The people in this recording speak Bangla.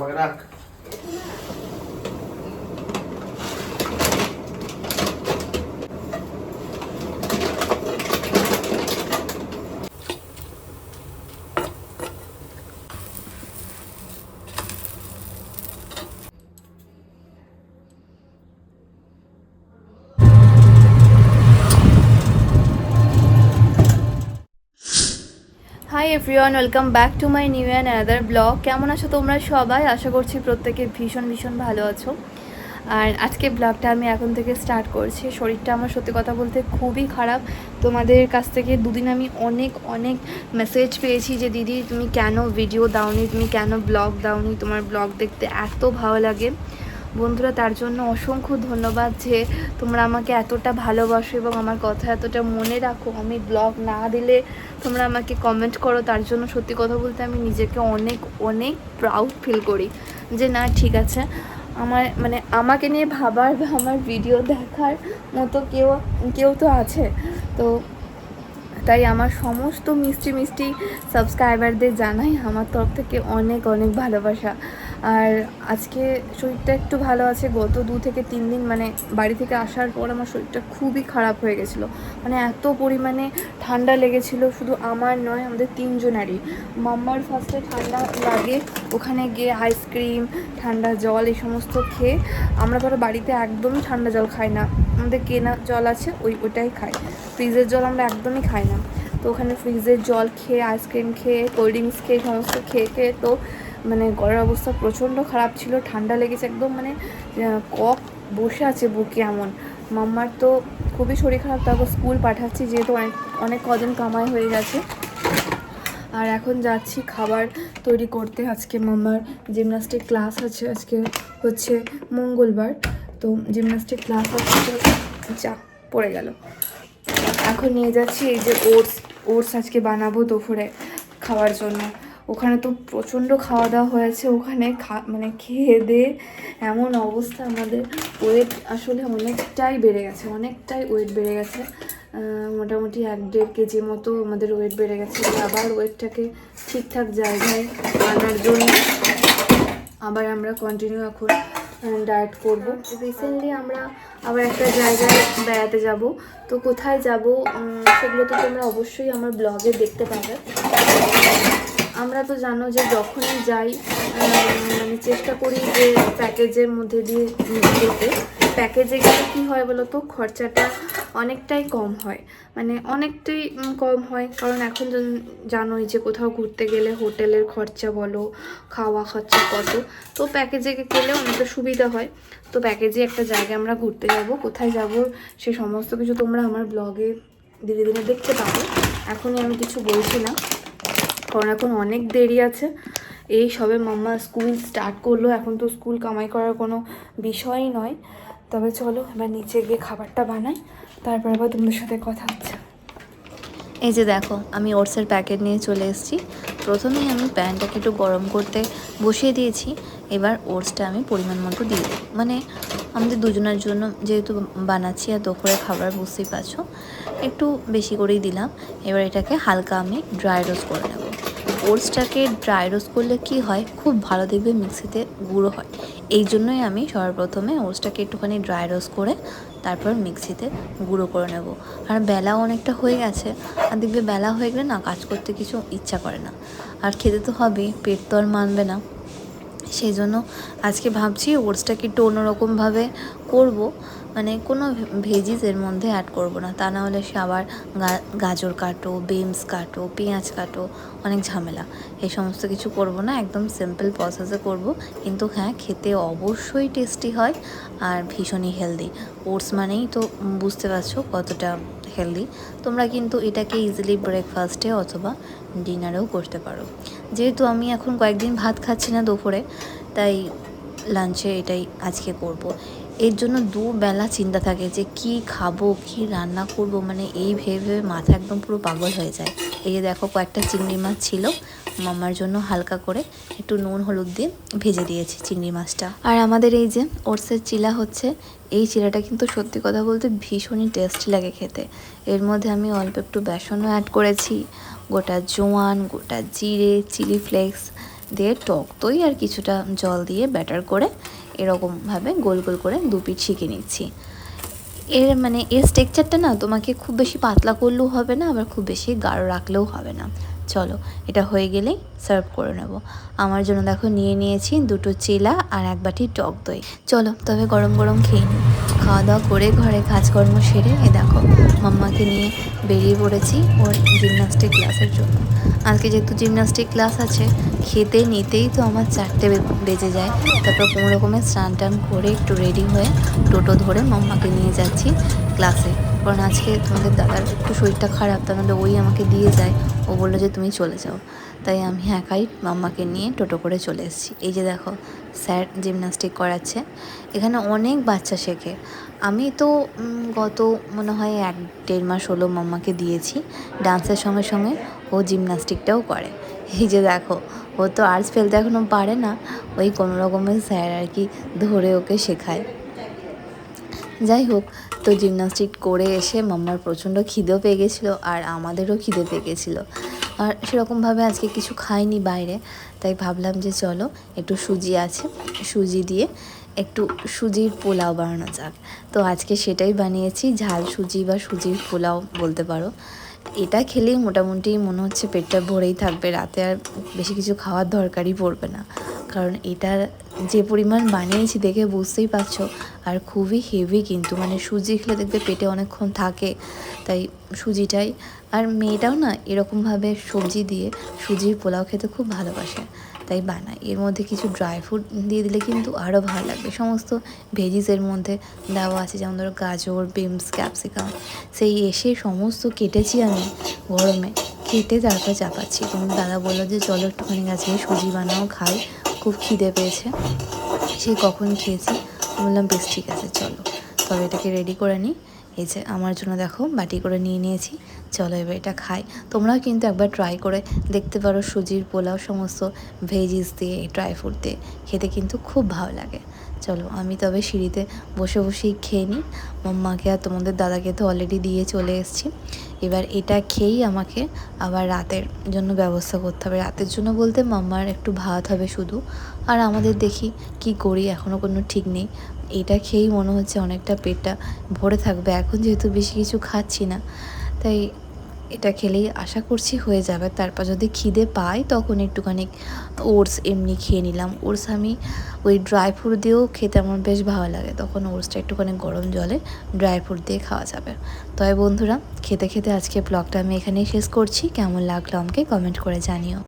uma granca. Hi everyone welcome back to my new and another vlog কেমন আছো তোমরা সবাই? আশা করছি প্রত্যেকে ভীষণ ভীষণ ভালো আছো। আর আজকে ব্লগটা আমি এখন থেকে স্টার্ট করছি। শরীরটা আমার সত্যি কথা বলতে খুবই খারাপ। তোমাদের কাছ থেকে দুদিন আমি অনেক অনেক মেসেজ পেয়েছি যে, দিদি, তুমি কেন ভিডিও দাওনি? তুমি কেন ব্লগ দাওনি? তোমার ব্লগ দেখতে এত ভালো লাগে। বন্ধুরা, তার জন্য অসংখ্য ধন্যবাদ যে তোমরা আমাকে এতটা ভালোবাসো এবং আমার কথা এতটা মনে রাখো। আমি ব্লগ না দিলে তোমরা আমাকে কমেন্ট করো। তার জন্য সত্যি কথা বলতে আমি নিজেকে অনেক অনেক প্রাউড ফিল করি যে না, ঠিক আছে, আমার মানে আমাকে নিয়ে ভাবার বা আমার ভিডিও দেখার মতো কেউ কেউ তো আছে। তো তাই আমার সমস্ত মিষ্টি মিষ্টি সাবস্ক্রাইবারদের জানাই আমার তরফ থেকে অনেক অনেক ভালোবাসা। আর আজকে শরীরটা একটু ভালো আছে, গত দু থেকে তিন দিন মানে বাড়ি থেকে আসার পর আমার শরীরটা খুবই খারাপ হয়ে গেছিল। মানে এত পরিমাণে ঠান্ডা লেগেছিল, শুধু আমার নয়, আমাদের তিনজনারই। মাম্মার ফার্স্টে ঠান্ডা লাগে, ওখানে গিয়ে আইসক্রিম ঠান্ডা জল এই সমস্ত খেয়ে আমরা ধরো বাড়িতে একদমই ঠান্ডা জল খাই না। আমাদের কেনা জল আছে, ওই ওটাই খাই। ফ্রিজের জল আমরা একদমই খাই না। তো ওখানে ফ্রিজের জল খেয়ে, আইসক্রিম খেয়ে, কোল্ড ড্রিঙ্কস খেয়ে সমস্ত খেয়ে খেয়ে তো মানে গলার অবস্থা প্রচণ্ড খারাপ ছিল, ঠান্ডা লেগেছে একদম মানে কফ বসে আছে বুকে এমন। মাম্মার তো খুবই শরীর খারাপ, তারপর স্কুল পাঠাচ্ছি, যেহেতু অনেক অনেক কদিন কামাই হয়ে গেছে। আর এখন যাচ্ছি খাবার তৈরি করতে আজকে মাম্মার জিমনাস্টিক ক্লাস আছে, আজকে হচ্ছে মঙ্গলবার। তো জিমনাস্টিক ক্লাস তো যা, পড়ে গেল। এখন নিয়ে যাচ্ছি এই যে ওটস ওটস আজকে বানাবো দুপুরে খাওয়ার জন্য। ওখানে তো প্রচণ্ড খাওয়া দাওয়া হয়েছে, ওখানে খা মানে খেয়ে দিয়ে এমন অবস্থা আমাদের। ওয়েট আসলে অনেকটাই বেড়ে গেছে, অনেকটাই ওয়েট বেড়ে গেছে। মোটামুটি এক দেড় কেজি মতো আমাদের ওয়েট বেড়ে গেছে। আবার ওয়েটটাকে ঠিকঠাক জায়গায় আনার জন্য আবার আমরা কন্টিনিউ এখন ডায়েট করব। রিসেন্টলি আমরা আবার একটা জায়গায় বেড়াতে যাব। তো কোথায় যাব সেগুলো তো তোমরা অবশ্যই আমার ব্লগে দেখতে পাবে। আমরা তো জানো যে যখনই যাই মানে চেষ্টা করি যে প্যাকেজের মধ্যে দিয়ে যেতে প্যাকেজে গেলে কী হয় বলো তো খরচাটা অনেকটাই কম হয়। মানে অনেকটাই কম হয়। কারণ এখন জন- জানোই যে কোথাও ঘুরতে গেলে হোটেলের খরচা বলো, খাওয়া খরচা কত। তো প্যাকেজে গেলে অনেকটা সুবিধা হয়। তো প্যাকেজে একটা জায়গায় আমরা ঘুরতে যাব, কোথায় যাব, সে সমস্ত কিছু তোমরা আমার ব্লগে ধীরে ধীরে দেখতে পাবে। এখনই আমি কিছু বলছি না। কারণ এখন অনেক দেরি আছে। এই সবে মাম্মা স্কুল স্টার্ট করল, এখন তো স্কুল কামাই করার কোনো বিষয়ই নয়। তবে চলো এবার নিচে গিয়ে খাবারটা বানাই, তারপর আবার তোমাদের সাথে কথা হচ্ছে। এই যে দেখো, আমি ওটসের প্যাকেট নিয়ে চলে এসেছি। প্রথমেই আমি প্যানটাকে একটু গরম করতে বসিয়ে দিয়েছি। এবার ওটসটা আমি পরিমাণ মতো দিয়ে দেবো। মানে আমাদের দুজনের জন্য যেহেতু বানাচ্ছি আর দুপুরে খাবার বুঝতেই পারছ, একটু বেশি করেই দিলাম। এবার এটাকে হালকা আমি ড্রাই রোস্ট করে নেব। ওটসটাকে ড্রাই রোস্ট করলে কি হয়, খুব ভালো দেখবে মিক্সিতে গুঁড়ো হয়। এই জন্যই আমি সর্বপ্রথমে ওটসটাকে একটুখানি ড্রাই রোস্ট করে তারপর মিক্সিতে গুঁড়ো করে নেব। আর বেলাও অনেকটা হয়ে গেছে। আর দেখবে বেলা হয়ে গেলে না, কাজ করতে কিছু ইচ্ছা করে না। আর খেতে তো হবে পেট তো আর মানবে না। সেই জন্য আজকে ভাবছি ওটসটাকে একটু অন্যরকমভাবে করব। মানে কোনো ভেজিস এর মধ্যে অ্যাড করব না। তা না হলে সে আবার গাজর কাটো বিনস কাটো, পেঁয়াজ কাটো, অনেক ঝামেলা। এই সমস্ত কিছু করব না, একদম সিম্পল প্রসেসে করব। কিন্তু হ্যাঁ খেতে অবশ্যই টেস্টি হয় আর ভীষণই হেলদি ওটস মানেই তো বুঝতে পারছ কতটা হেলদি তোমরা কিন্তু এটাকে ইজিলি ব্রেকফাস্টে অথবা ডিনারেও করতে পারো যেহেতু আমি এখন কয়েকদিন ভাত খাচ্ছি না দুপুরে, তাই লাঞ্চে এটাই আজকে করব। এর জন্য দুবেলা চিন্তা থাকে যে কি খাব, কি রান্না করব মানে এই ভেবে ভেবে মাথা একদম পুরো পাগল হয়ে যায় এই যে দেখো, কয়েকটা চিংড়ি মাছ ছিল। মামার জন্য হালকা করে একটু নুন, হলুদ দিয়ে ভেজে দিয়েছি চিংড়ি মাছটা। আর আমাদের এই যে ওটসের চিলা হচ্ছে, এই চিলাটা কিন্তু সত্যি কথা বলতে ভীষণই টেস্টি লাগে খেতে। এর মধ্যে আমি অল্প একটু বেসনও অ্যাড করেছি, গোটা জোয়ান, গোটা জিরে চিলি ফ্লেক্স দিয়ে টক দই আর কিছুটা জল দিয়ে ব্যাটার করে এরকমভাবে গোল গোল করে দু পিঠ শিখে নিচ্ছি। এর মানে এর স্ট্রেকচারটা না তোমাকে খুব বেশি পাতলা করলেও হবে না, আবার খুব বেশি গাঢ় রাখলেও হবে না। চলো, এটা হয়ে গেলেই সার্ভ করে নেব। আমার জন্য দেখো নিয়ে নিয়েছি দুটো চিলা আর এক বাটি টক দই। চলো, তবে গরম গরম খেয়ে নিই। খাওয়া দাওয়া করে ঘরে কাজকর্ম সেরে এ দেখো, মাম্মাকে নিয়ে বেরিয়ে পড়েছি ওর জিমনাস্টিক ক্লাসের জন্য। আজকে যেহেতু জিমনাস্টিক ক্লাস আছে, খেতে নিতেই তো আমার চারটে বেজে যায়। তারপর কোনো রকমের স্নান টান করে একটু রেডি হয়ে টোটো ধরে মাম্মাকে নিয়ে যাচ্ছি ক্লাসে কারণ আজকে তোমাদের দাদার একটু শরীরটা খারাপ তাহলে ওই আমাকে দিয়ে যায়। ও বলল যে, তুমি চলে যাও। তাই আমি একাই মাম্মাকে নিয়ে টোটো করে চলে এসেছি। এই যে দেখো, স্যার জিমনাস্টিক করাচ্ছে। এখানে অনেক বাচ্চা শেখে। আমি তো গত মনে হয় এক দেড় মাস হলো মাম্মাকে দিয়েছি। ডান্সের সঙ্গে সঙ্গে ও জিমনাস্টিকটাও করে। এই যে দেখো, ও তো আর্টস ফেলতে এখনও পারে না। ওই কোনো রকমের স্যার আর কি ধরে ওকে শেখায়। যাই হোক তো জিমনাস্টিক করে এসে মাম্মার প্রচণ্ড খিদেও পেয়ে গেছিল আর আমাদেরও খিদে পেয়ে গেছিল। আর সেরকমভাবে আজকে কিছু খাইনি বাইরে, তাই ভাবলাম যে চলো একটু সুজি আছে, সুজি দিয়ে একটু সুজির পোলাও বানানো যাক। তো আজকে সেটাই বানিয়েছি, ঝাল সুজি বা সুজির পোলাও বলতে পারো। এটা খেলেই মোটামুটি মনে হচ্ছে পেটটা ভরেই থাকবে, রাতে আর বেশি কিছু খাওয়ার দরকারই পড়বে না। কারণ এটা যে পরিমাণ বানিয়েছি দেখে বুঝতেই পারছ আর খুবই হেভি কিন্তু মানে সুজি খেলে দেখবে পেটে অনেকক্ষণ থাকে, তাই সুজিটাই। আর মেয়েটাও না এরকমভাবে সবজি দিয়ে সুজির পোলাও খেতে খুব ভালোবাসে, তাই বানাই এর মধ্যে কিছু ড্রাই ফ্রুট দিয়ে দিলে কিন্তু আরও ভালো লাগবে। সমস্ত ভেজিসের মধ্যে দেওয়া আছে, যেমন ধরো গাজর বিমস ক্যাপসিকাম সেই এসে সমস্ত কেটেছি আমি গরমে। কেটে তারপর চাপাচ্ছি। তখন দাদা বলল যে, চলো একটুখানি আজকে সুজি বানাও, খাই। খুব খিদে পেয়েছে। সে কখন খেয়েছি? বললাম, বেশ, ঠিক আছে, চলো। তবে এটাকে রেডি করে নিই এই যে, আমার জন্য দেখো বাটি করে নিয়ে নিয়েছি। চলো এবার এটা খাই। তোমরাও কিন্তু একবার ট্রাই করে দেখতে পারো সুজির পোলাও সমস্ত ভেজিস দিয়ে এই ড্রাই ফ্রুট দিয়ে। খেতে কিন্তু খুব ভালো লাগে। চলো আমি তবে সিঁড়িতে বসে বসেই খেয়ে নিই। মাম্মাকে আর তোমাদের দাদাকে তো অলরেডি দিয়ে চলে এসেছি। এবার এটা খেয়েই আমাকে আবার রাতের জন্য ব্যবস্থা করতে হবে। রাতের জন্য বলতে মাম্মার একটু ভাত হবে শুধু। আর আমাদের দেখি কি করি এখনও কোনো ঠিক নেই। এটা খেয়েই মনে হচ্ছে অনেকটা পেটটা ভরে থাকবে। এখন যেহেতু বেশি কিছু খাচ্ছি না, তাই এটা খেলেই আশা করছি হয়ে যাবে। তারপর যদি খিদে পাই তখন একটুখানি ওটস এমনি খেয়ে নিলাম। ওটস আমি ওই ড্রাই ফ্রুট দিয়েও খেতে আমার বেশ ভালো লাগে। তখন ওটসটা একটুখানি গরম জলে ড্রাই ফ্রুট দিয়ে খাওয়া যাবে। তবে বন্ধুরা, খেতে খেতে আজকে ব্লগটা আমি এখানেই শেষ করছি। কেমন লাগল আমাকে কমেন্ট করে জানিও।